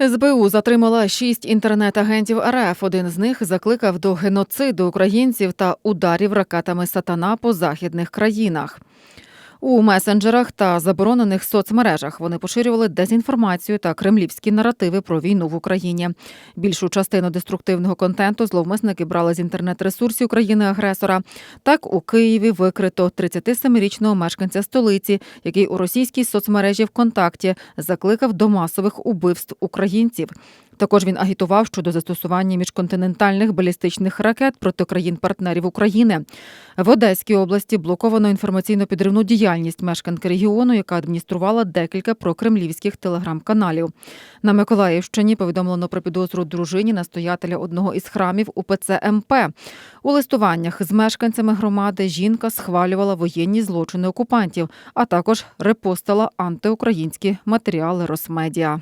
СБУ затримала шість інтернет-агентів РФ. Один з них закликав до геноциду українців та ударів ракетами сатана по західних країнах. У месенджерах та заборонених соцмережах вони поширювали дезінформацію та кремлівські наративи про війну в Україні. Більшу частину деструктивного контенту зловмисники брали з інтернет-ресурсів країни-агресора. Так у Києві викрито 37-річного мешканця столиці, який у російській соцмережі ВКонтакті закликав до масових убивств українців. Також він агітував щодо застосування міжконтинентальних балістичних ракет проти країн-партнерів України. В Одеській області блоковано інформаційно-підривну діяльність мешканки регіону, яка адмініструвала декілька прокремлівських телеграм-каналів. На Миколаївщині повідомлено про підозру дружині настоятеля одного із храмів УПЦ МП. У листуваннях з мешканцями громади жінка схвалювала воєнні злочини окупантів, а також репостила антиукраїнські матеріали Росмедіа.